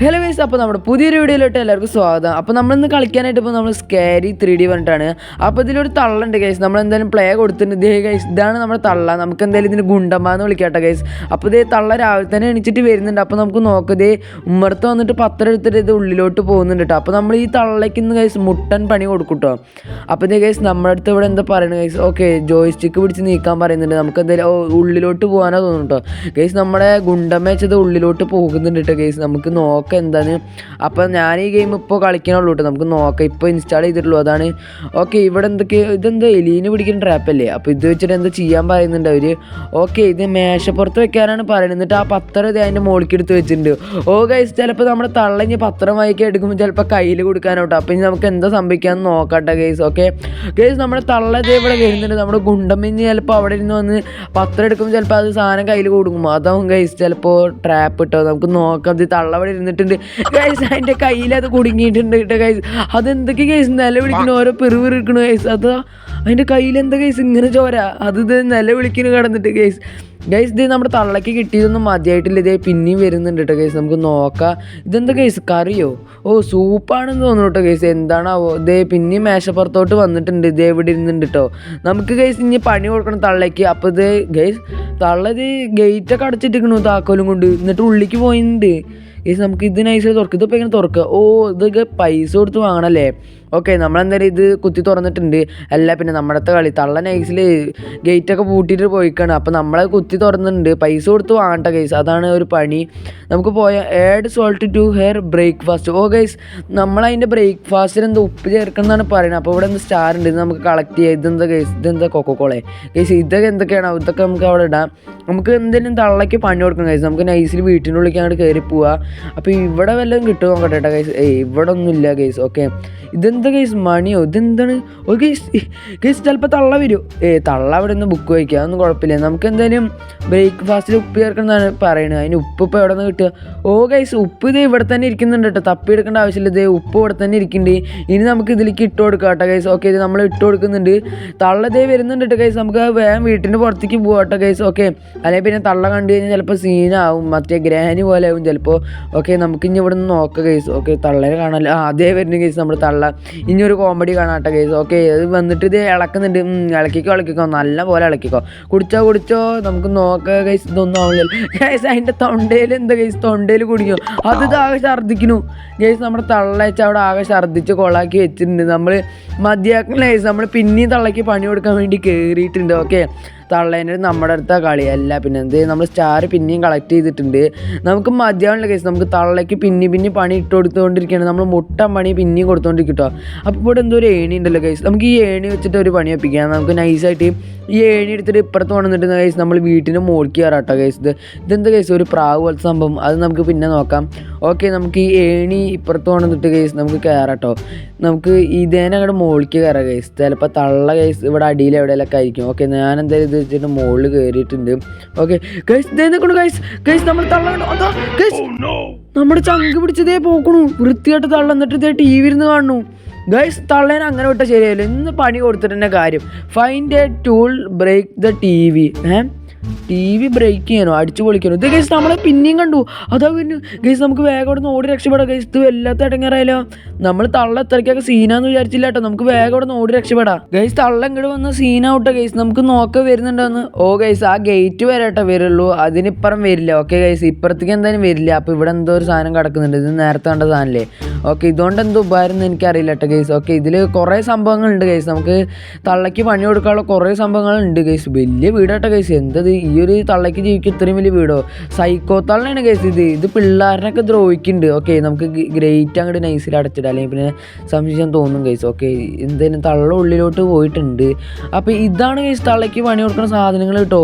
Hello guys അപ്പോൾ നമ്മുടെ പുതിയൊരു വീഡിയോയിലോട്ട് എല്ലാവർക്കും സ്വാഗതം. അപ്പോൾ നമ്മളിന്ന് കളിക്കാനായിട്ട് ഇപ്പോൾ നമ്മൾ സ്കാരി ത്രീ ഡി പറഞ്ഞിട്ടാണ്. അപ്പോൾ ഇതിലൊരു തള്ളുണ്ട് ഗൈസ് നമ്മൾ എന്തായാലും പ്ലേ കൊടുത്തിട്ടുണ്ട്. ഇതേ ഗൈസ് ഇതാണ് നമ്മുടെ തള്ള. നമുക്ക് എന്തായാലും ഇതിന് ഗുണ്ടമ്മ എന്ന് വിളിക്കട്ടെ ഗൈസ് അപ്പോൾ ഇതേ തള്ള രാവിലെ തന്നെ എണിച്ചിട്ട് വരുന്നുണ്ട്. അപ്പോൾ നമുക്ക് നോക്കതേ ഉമ്മർത്ത് വന്നിട്ട് പത്രം എടുത്തിട്ട് ഇത് ഉള്ളിലോട്ട് പോകുന്നുണ്ട് കേട്ടോ. അപ്പോൾ നമ്മൾ ഈ തള്ളയ്ക്ക് ഇന്ന് ഗൈസ് മുട്ടൻ പണി കൊടുക്കും കേട്ടോ അപ്പോൾ ഇതേ ഗൈസ് നമ്മുടെ അടുത്ത് ഇവിടെ എന്താ പറയുന്നത് ഗൈസ് ഓക്കെ ജോയ് സ്റ്റിക്ക് പിടിച്ച് നീക്കാൻ പറയുന്നുണ്ട്. നമുക്ക് എന്തായാലും ഉള്ളിലോട്ട് പോകാനോ തോന്നുന്നു ഗൈസ് നമ്മുടെ ഗുണ്ടമ്മ വെച്ചത് ഉള്ളിലോട്ട് പോകുന്നുണ്ട് കേട്ടോ ഗൈസ് നമുക്ക് നോക്കാം. എന്താണ്? അപ്പോൾ ഞാൻ ഈ ഗെയിം ഇപ്പോൾ കളിക്കണുള്ളൂ കേട്ടോ നമുക്ക് നോക്കാം. ഇപ്പോൾ ഇൻസ്റ്റാൾ ചെയ്തിട്ടുള്ളൂ. അതാണ്. ഓക്കെ ഇവിടെ എന്തൊക്കെ ഇതെന്താ? എലീന് പിടിക്കുന്ന ട്രാപ്പല്ലേ അപ്പോൾ ഇത് വെച്ചിട്ട് എന്താ ചെയ്യാൻ പറയുന്നുണ്ട് അവർ ഓക്കെ ഇത് മേശപ്പുറത്ത് വെക്കാനാണ് പറയുന്നത്. എന്നിട്ട് ആ പത്രം ഇത് അതിന്റെ മുകളിലേക്ക് എടുത്ത് വെച്ചിട്ടുണ്ട്. ഓ ഗൈസ് ചിലപ്പോൾ നമ്മുടെ തള്ളഞ്ഞ് പത്രം വായിക്കാൻ എടുക്കുമ്പോൾ ചിലപ്പോൾ കയ്യിൽ കൊടുക്കാനോട്ടോ അപ്പോൾ ഇനി നമുക്ക് എന്താ സംഭവിക്കാമെന്ന് നോക്കട്ടെ ഗൈസ് ഓക്കെ ഗൈസ് നമ്മുടെ തള്ള ഇത് ഇവിടെ വരുന്നുണ്ട്. നമ്മുടെ ഗുണ്ടമ്മിഞ്ഞ് ചിലപ്പോൾ അവിടെ ഇരുന്ന് വന്ന് പത്രം എടുക്കുമ്പോൾ ചിലപ്പോൾ അത് സാധനം കയ്യിൽ കൊടുക്കും. അതാവും ഗൈസ് ചിലപ്പോൾ ട്രാപ്പ് ഇട്ടോ നമുക്ക് നോക്കാം. ഇത് തള്ള അവിടെ ഇരുന്നിട്ടുണ്ട് ഗൈസ് അതിന്റെ കയ്യിൽ അത് കുടുങ്ങിയിട്ടുണ്ട് കേട്ടോ ഗൈസ് അതെന്തൊക്കെ നില വിളിക്കണു ഓരോ പെറുപിറുക്കണു ഗൈസ് അത് അതിന്റെ കയ്യിൽ എന്താ ഗൈസ് ഇങ്ങനെ ചോര. അത് ഇത് നില വിളിക്കുന്നു കിടന്നിട്ട് ഗൈസ് ഗൈസ് ഇത് നമ്മുടെ തള്ളയ്ക്ക് കിട്ടിയതൊന്നും മതിയായിട്ടില്ല. ഇതേ പിന്നെയും വരുന്നുണ്ട് കേട്ടോ ഗൈസ് നമുക്ക് നോക്കാം. ഇതെന്താ ഗൈസ് കറിയോ? ഓ സൂപ്പാണെന്ന് തോന്നുന്നു കേട്ടോ ഗൈസ് എന്താണാവോ? ഇതേ പിന്നെയും മേശപ്പുറത്തോട്ട് വന്നിട്ടുണ്ട്. ഇതേ ഇവിടെ ഇരുന്നുണ്ട് കേട്ടോ നമുക്ക് ഗൈസ് ഇനി പണി കൊടുക്കണം തള്ളയ്ക്ക്. അപ്പോൾ ഇത് ഗൈസ് തള്ള ഇത് ഗേറ്റൊക്കെ അടച്ചിട്ടിരിക്കണു താക്കോലും കൊണ്ട്. എന്നിട്ട് ഉള്ളിലേക്ക് പോയിട്ടുണ്ട് ഗൈസ് നമുക്ക് ഇത് നൈസിൽ തുറക്കുക ഇതിപ്പോൾ ഇങ്ങനെ തുറക്കുക ഓ ഇതൊക്കെ പൈസ കൊടുത്ത് വാങ്ങണല്ലേ? ഓക്കെ നമ്മളെന്തായാലും ഇത് കുത്തി തുറന്നിട്ടുണ്ട്. അല്ല പിന്നെ നമ്മുടെ അടുത്ത കളി. തള്ള നൈസിൽ ഗേറ്റൊക്കെ പൂട്ടിയിട്ട് പോയിക്കാണ്. അപ്പോൾ നമ്മളെ കുത്തി തുറന്നിട്ടുണ്ട്. പൈസ കൊടുത്ത് വാങ്ങട്ടെ ഗൈസ് അതാണ് ഒരു പണി. നമുക്ക് പോയ add salt to hair breakfast oh guys നമ്മളതിന്റെ ബ്രേക്ക്ഫാസ്റ്റിൽ എന്താ ഉപ്പ് ചേർക്കണം എന്നാണ് പറയുന്നത് അപ്പോൾ ഇവിടെ എന്ത് സ്റ്റാർ ഉണ്ട്. ഇത് നമുക്ക് കളക്ട് ചെയ്യാം. ഇതെന്താ ഗൈസ് ഇതെന്താ കൊക്കോക്കോളെ ഗൈസ് ഇതൊക്കെ എന്തൊക്കെയാണ്? ഇതൊക്കെ നമുക്ക് അവിടെ ഇടാം. നമുക്ക് എന്തെങ്കിലും തള്ളയ്ക്ക് പണി കൊടുക്കണം ഗൈസ് നമുക്ക് നൈസിൽ വീട്ടിനുള്ളിലേക്ക് അങ്ങോട്ട് കയറി പോവുക അപ്പോൾ ഇവിടെ വല്ലതും കിട്ടുമോ നോക്കട്ടെ കേട്ടോ ഗൈസ് ഏയ് ഇവിടെ ഒന്നും ഇല്ല ഗൈസ് ഓക്കെ. ഇതെന്താ ഗൈസ് മണിയോ? ഇതെന്താണ്? ഒരു ഗൈസ് ഗൈസ് ചിലപ്പോൾ തള്ള വരും. ഏ തള്ള അവിടെ നിന്ന് ബുക്ക് വയ്ക്കുക അതൊന്നും കുഴപ്പമില്ല. നമുക്ക് എന്തായാലും ബ്രേക്ക്ഫാസ്റ്റിൽ ഉപ്പ് ചേർക്കണം എന്നാണ് പറയുന്നത് അതിന് ഉപ്പ് ഇപ്പോൾ എവിടെ നിന്ന് കിട്ടുക? ഓ ഗൈസ് ഉപ്പ് ഇത് ഇവിടെ തന്നെ ഇരിക്കുന്നുണ്ട് കേട്ടോ. തപ്പി എടുക്കേണ്ട ആവശ്യമില്ല. ഇത് ഉപ്പ് ഇവിടെ തന്നെ ഇരിക്കുന്നുണ്ട്. ഇനി നമുക്ക് ഇതിലേക്ക് ഇട്ട് കൊടുക്കാം കേട്ടോ ഗൈസ് ഓക്കെ ഇത് നമ്മൾ ഇട്ട് കൊടുക്കുന്നുണ്ട്. തള്ള ഇതേ വരുന്നുണ്ട് കേട്ടോ ഗൈസ് നമുക്ക് വേഗം വീട്ടിന്റെ പുറത്തേക്ക് പോകാം കേട്ടോ ഗൈസ് ഓക്കെ അല്ലെങ്കിൽ പിന്നെ തള്ള കണ്ടു കഴിഞ്ഞാൽ ചിലപ്പോൾ സീനാവും മറ്റേ ഗ്രാനി പോലെ ആവും ചിലപ്പോൾ ഓക്കെ നമുക്ക് ഇനി ഇവിടെ നിന്ന് നോക്കാം ഗൈസ് ഓക്കെ തള്ളേനെ കാണാമല്ലോ ആ അതേ വരുന്ന ഗൈസ് നമ്മൾ തള്ള. ഇനി ഒരു കോമഡി കാണാട്ടെ ഗൈസ് ഓക്കെ അത് വന്നിട്ട് ഇത് ഇളക്കുന്നുണ്ട്. ഇളക്കിക്കോ ഇളക്കിക്കോ. നല്ല പോലെ ഇളക്കിക്കോ. കുടിച്ചോ കുടിച്ചോ. നമുക്ക് നോക്കാം ഗൈസ് ഇതൊന്നും ആവില്ല. ഗൈസ് അതിന്റെ തൊണ്ടയിൽ എന്താ ഗൈസ് തൊണ്ടയിൽ കുടിക്കോ. അത് ആകെ ഛർദ്ദിക്കുന്നു. ഗൈസ് നമ്മുടെ തള്ളയച്ച അവിടെ ആകെ ഛർദ്ദിച്ച് കൊളാക്കി വെച്ചിട്ടുണ്ട്. നമ്മൾ മതിയാക്കുന്ന ഗൈസ് നമ്മൾ പിന്നെയും തള്ളയ്ക്ക് പണി കൊടുക്കാൻ വേണ്ടി കയറിയിട്ടുണ്ട് ഓക്കെ തള്ളേന്റെ നമ്മുടെ അടുത്ത കളിയല്ല പിന്നെ എന്ത്? നമ്മൾ സ്റ്റാർ പിന്നെയും കളക്ട് ചെയ്തിട്ടുണ്ട്. നമുക്ക് മതിയാവുള്ള കേസ് നമുക്ക് തള്ളയ്ക്ക് പിന്നെ പിന്നെ പണി ഇട്ട് കൊടുത്തുകൊണ്ടിരിക്കുകയാണ്. നമ്മൾ മുട്ട പണി പിന്നെയും കൊടുത്തുകൊണ്ടിരിക്കും കേട്ടോ. അപ്പോൾ ഇവിടെ എന്തോ ഒരു ഏണി ഉണ്ടല്ലോ കേസ് നമുക്ക് ഈ ഏണി വെച്ചിട്ട് ഒരു പണി ഒപ്പിക്കാം നമുക്ക് നൈസായിട്ട് ഈ ഏണി എടുത്തിട്ട് ഇപ്പുറത്ത് കൊണ്ടുവന്നിട്ട് കേസ് നമ്മൾ വീട്ടിന് മോളിക്ക് കയറാട്ടോ കേസ് ഇത് ഇതെന്താ കേസ് ഒരു പ്രാവ് പോലത്തെ സംഭവം. അത് നമുക്ക് പിന്നെ നോക്കാം. ഓക്കെ നമുക്ക് ഈ ഏണി ഇപ്പുറത്ത് കൊണ്ടുവന്നിട്ട് കേസ് നമുക്ക് കയറാട്ടോ നമുക്ക് ഇതേനെ അങ്ങോട്ട് മോളിക്ക് കയറാം കേസ് ചിലപ്പോൾ തള്ള കേസ് ഇവിടെ അടിയിൽ എവിടെയെല്ലാം ആയിരിക്കും. ഓക്കെ ഞാൻ എന്തായാലും ഇത് വെച്ചിട്ട് മുകളിൽ കയറിയിട്ടുണ്ട്. ഓക്കെ ഗൈസ് ദേ നിൽക്കണു ഗൈസ് ഗൈസ് നമ്മൾ തള്ള കണ്ടു അതാ ഗൈസ് നമ്മുടെ ചങ്ക് പിടിച്ചതേ പോക്കണു. വൃത്തിയായിട്ട് തള്ള എന്നിട്ട് ഇതേ ടി വി ഇരുന്ന് കാണുന്നു ഗൈസ് തള്ളേനെ അങ്ങനെ വിട്ടാൽ ശരിയല്ല ഇന്ന് പണി കൊടുത്തിട്ട് തന്നെ കാര്യം. Find a tool break the T V eh? T V break ചെയ്യാനോ അടിച്ചു പൊളിക്കാനോ ഇത് ഗൈസ് നമ്മളെ പിന്നെയും കണ്ടു. അതാ പിന്നെ ഗൈസ് നമുക്ക് വേഗം അവിടെ നിന്ന് ഓടി രക്ഷപ്പെടാം. ഗൈസ് ഇത് വല്ലാത്ത ഇടങ്ങാറായാലോ നമ്മൾ തള്ള എത്രയ്ക്കൊക്കെ സീനാന്ന് വിചാരിച്ചില്ല കേട്ടോ. നമുക്ക് വേഗം അവിടെ നിന്ന് ഓടി രക്ഷപ്പെടാം. ഗൈസ് തള്ള ഇങ്ങോട്ട് വന്ന സീനാവട്ടെ ഗൈസ് നമുക്ക് നോക്ക വരുന്നുണ്ടോന്ന്. ഓ ഗൈസ് ആ ഗേറ്റ് വരെ കേട്ടോ വരുള്ളൂ. അതിനിപ്പുറം വരില്ല. ഓക്കെ ഗൈസ് ഇപ്പുറത്തേക്ക് എന്തായാലും വരില്ല. അപ്പോൾ ഇവിടെ എന്തോ ഒരു സാധനം കിടക്കുന്നുണ്ട്. ഇത് നേരത്തെ കണ്ട സാധനല്ലേ? ഓക്കെ ഇതുകൊണ്ട് എന്തോ ഉപകാരം എന്ന് എനിക്കറിയില്ല കേട്ടോ ഗൈസ് ഓക്കെ ഇതിൽ കുറേ സംഭവങ്ങളുണ്ട് ഗൈസ് നമുക്ക് തള്ളയ്ക്ക് പണി കൊടുക്കാനുള്ള കുറേ സംഭവങ്ങളുണ്ട് ഗൈസ് വലിയ വീടാട്ടോ ഗൈസ് എന്തത് ഈ ഒരു തള്ളയ്ക്ക് ജീവിക്കും ഇത്രയും വലിയ വീടോ? സൈക്കോ തള്ളയാണ് കേസ് ഇത്. ഇത് പിള്ളേരനൊക്കെ ദ്രോഹിക്കുന്നുണ്ട് ഓക്കെ നമുക്ക് ഗ്രേറ്റ് അങ്ങോട്ട് നൈസിൽ അടച്ചിടാം. അല്ലെങ്കിൽ പിന്നെ സംശയം തോന്നും കേസ് ഓക്കെ എന്തേലും തള്ള ഉള്ളിലോട്ട് പോയിട്ടുണ്ട്. അപ്പോൾ ഇതാണ് കേസ് തള്ളയ്ക്ക് പണി കൊടുക്കുന്ന സാധനങ്ങൾ കേട്ടോ.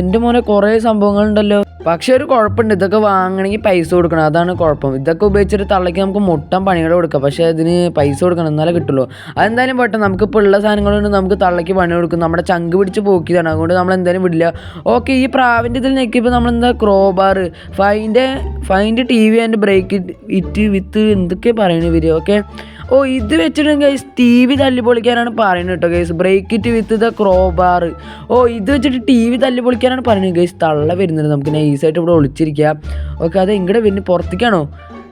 എന്റെ മോനെ കുറേ സംഭവങ്ങളുണ്ടല്ലോ. പക്ഷെ ഒരു കുഴപ്പമുണ്ട്. ഇതൊക്കെ വാങ്ങണമെങ്കിൽ പൈസ കൊടുക്കണം. അതാണ് കുഴപ്പം. ഇതൊക്കെ ഉപയോഗിച്ചിട്ട് തള്ളയ്ക്ക് നമുക്ക് മുട്ടൻ പണികൾ കൊടുക്കാം. പക്ഷേ അതിന് പൈസ കൊടുക്കണം. എന്നാലേ കിട്ടുള്ളൂ. അതെന്തായാലും പോട്ടെ. നമുക്കിപ്പോൾ ഉള്ള സാധനങ്ങളുണ്ട്. നമുക്ക് തള്ളയ്ക്ക് പണി കൊടുക്കും. നമ്മുടെ ചങ്ക് പിടിച്ച് പോക്കിയതാണ്. അതുകൊണ്ട് നമ്മൾ എന്തായാലും വിടില്ല. ഓക്കെ ഈ പ്രാവിന്റെ ഇതിൽ ഞെക്കിയപ്പോൾ നമ്മളെന്താ crowbar find find T V and break it with എന്തൊക്കെ പറയുന്നത് ഇവർ ഓക്കെ. ഓ ഇത് വെച്ചിട്ടും ഗൈസ് ടി വി തല്ലി പൊളിക്കാനാണ് പറയുന്നത് കേട്ടോ guys break it with the crowbar ഓ ഇത് വെച്ചിട്ട് ടി വി തല്ലി പൊളിക്കാനാണ് പറയുന്നത് ഗൈസ് തള്ള വരുന്നുണ്ട് നമുക്ക്. നൈസായിട്ട് ഇവിടെ ഒളിച്ചിരിക്കാം ഓക്കെ അത് ഇങ്ങടെ വരുന്നത് പുറത്തേക്കാണോ?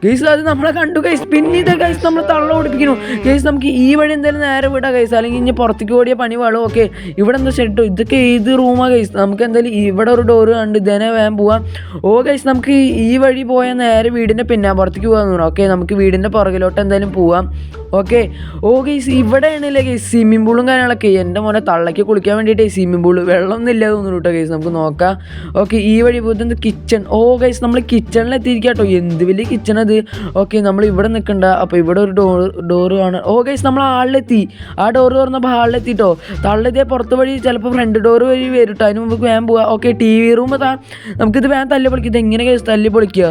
ഗൈസ് അത് നമ്മളെ കണ്ടു ഗൈസ് പിന്നെ ഇത് ഗൈസ് നമ്മൾ തള്ള ഓടിപ്പിക്കുന്നു. ഗൈസ് നമുക്ക് ഈ വഴി എന്തായാലും നേരെ വിടാം ഗൈസ് അല്ലെങ്കിൽ ഇനി പുറത്തേക്ക് ഓടിയ പണി വേണം ഓക്കെ ഇവിടെ എന്താ ഷെട്ടോ ഇതൊക്കെ ഏത് റൂമാണ് ഗൈസ് നമുക്ക് എന്തായാലും ഇവിടെ ഒരു ഡോറ് കണ്ട് ഇതേനെ വേഗം പോവാം. ഓ ഗൈസ് നമുക്ക് ഈ- വഴി പോയാൽ നേരെ വീടിന്റെ പിന്നെ പുറത്തേക്ക് പോകാൻ തോന്നുന്നു. ഓക്കെ നമുക്ക് വീടിന്റെ പുറകിലോട്ട് എന്തായാലും പോവാം. ഓക്കെ. ഓ ഗൈസ് ഇവിടെയാണല്ലേ ഗൈസ് സ്വിമ്മിംഗ് പൂളും കാര്യങ്ങളൊക്കെ. എന്റെ മോനെ തള്ളയ്ക്ക് കുളിക്കാൻ വേണ്ടിയിട്ട് സ്വിമ്മിംഗ് പൂൾ വെള്ളമൊന്നും ഇല്ല തോന്നുന്നു കേട്ടോ നമുക്ക് നോക്കാം. ഓക്കെ ഈ വഴി പോകുന്നത് കിച്ചൺ ഓ ഗൈസ് നമ്മൾ കിച്ചണിൽ എത്തിയിരിക്കുക കേട്ടോ എന്ത് വലിയ കിച്ചൺ അത് ഓക്കെ നമ്മൾ ഇവിടെ നിൽക്കണ്ട അപ്പോൾ ഇവിടെ ഒരു ഡോർ ഡോറ് കാണാൻ ഓ ഗൈസ് നമ്മൾ ആളിലെത്തി. ആ ഡോറ് തുറന്നപ്പോൾ ഹാളിലെത്തിട്ടോ. താളിലെത്തിയ പുറത്ത് വഴി ചിലപ്പോൾ ഫ്രണ്ട് ഡോറ് വഴി വരും കേട്ടോ അതിന് മുമ്പ് വേഗം പോവാം. ഓക്കെ ടി വി റൂം താ. നമുക്കിത് വേഗം തല്ലി പൊളിക്കുക ഇത് എങ്ങനെ ഗൈസ് തല്ലി പൊളിക്കുക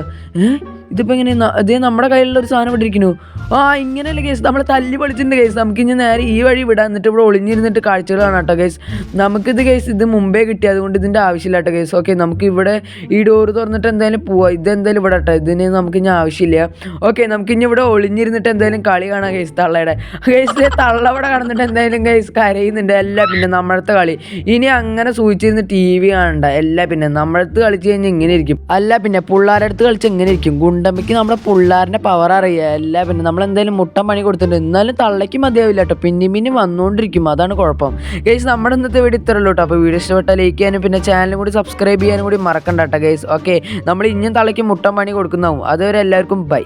ഇതിപ്പോൾ എങ്ങനെ അതേ നമ്മുടെ കയ്യിലുള്ള ഒരു സാധനം ഇട്ടിരിക്കുന്നു ആ ഇങ്ങനെയല്ല കേസ് നമ്മൾ തല്ലി പൊളിച്ചിട്ടുണ്ട് കേസ് നമുക്ക് ഇനി നേരെ ഈ വഴി വിടാം എന്നിട്ട് ഇവിടെ ഒളിഞ്ഞിരുന്നിട്ട് കാഴ്ചകൾ കാണാം കേട്ടോ കേസ് നമുക്കിത് കേസ് ഇത് മുമ്പേ കിട്ടി അതുകൊണ്ട് ഇതിന്റെ ആവശ്യമില്ല കേട്ടോ കേസ് ഓക്കെ നമുക്ക് ഇവിടെ ഈ ഡോറ് തുറന്നിട്ട് എന്തായാലും പോവാം. ഇത് എന്തായാലും ഇവിടെ കേട്ടോ. ഇതിന് നമുക്ക് ഇനി ആവശ്യമില്ല. ഓക്കെ നമുക്ക് ഇനി ഇവിടെ ഒളിഞ്ഞിരുന്നിട്ട് എന്തായാലും കളി കാണാം കേസ് തള്ളയുടെ. കേസ് തള്ള ഇവിടെ കടന്നിട്ട് എന്തായാലും കേസ് കരയുന്നുണ്ട്. എല്ലാം പിന്നെ നമ്മളത്തെ കളി. ഇനി അങ്ങനെ സൂചിച്ചിരുന്ന് ടി വി കാണണ്ട. എല്ലാം പിന്നെ നമ്മളടുത്ത് കളിച്ച് കഴിഞ്ഞാൽ ഇങ്ങനെ ഇരിക്കും. അല്ല പിന്നെ പിള്ളേരുടെ അടുത്ത് കളിച്ച് എങ്ങനെ ഇരിക്കും. ഗുണ്ടമ്മയ്ക്ക് നമ്മുടെ പിള്ളേരുടെ പവർ അറിയാം. എല്ലാം പിന്നെ നമ്മൾ എന്തായാലും മുട്ടൻ പണി കൊടുത്തിട്ടുണ്ട്. എന്നാലും തള്ളയ്ക്ക് മതിയാവില്ല കേട്ടോ. പിന്നെയും പിന്നെയും വന്നുകൊണ്ടിരിക്കും അതാണ് കുഴപ്പം. ഗൈസ് നമ്മുടെ ഇന്നത്തെ വീഡിയോ ഇത്രയുള്ളൂ കേട്ടോ. അപ്പോൾ വീഡിയോ ഇഷ്ടപ്പെട്ടാൽ ലൈക്ക് ചെയ്യാനും പിന്നെ ചാനലും കൂടി സബ്സ്ക്രൈബ് ചെയ്യാനും കൂടി മറക്കണ്ട കേട്ടോ ഗൈസ് ഓക്കെ നമ്മൾ ഇനിയും തള്ളയ്ക്ക് മുട്ടൻ പണി കൊടുക്കുന്നതാവും അതുവരെ എല്ലാവർക്കും ബൈ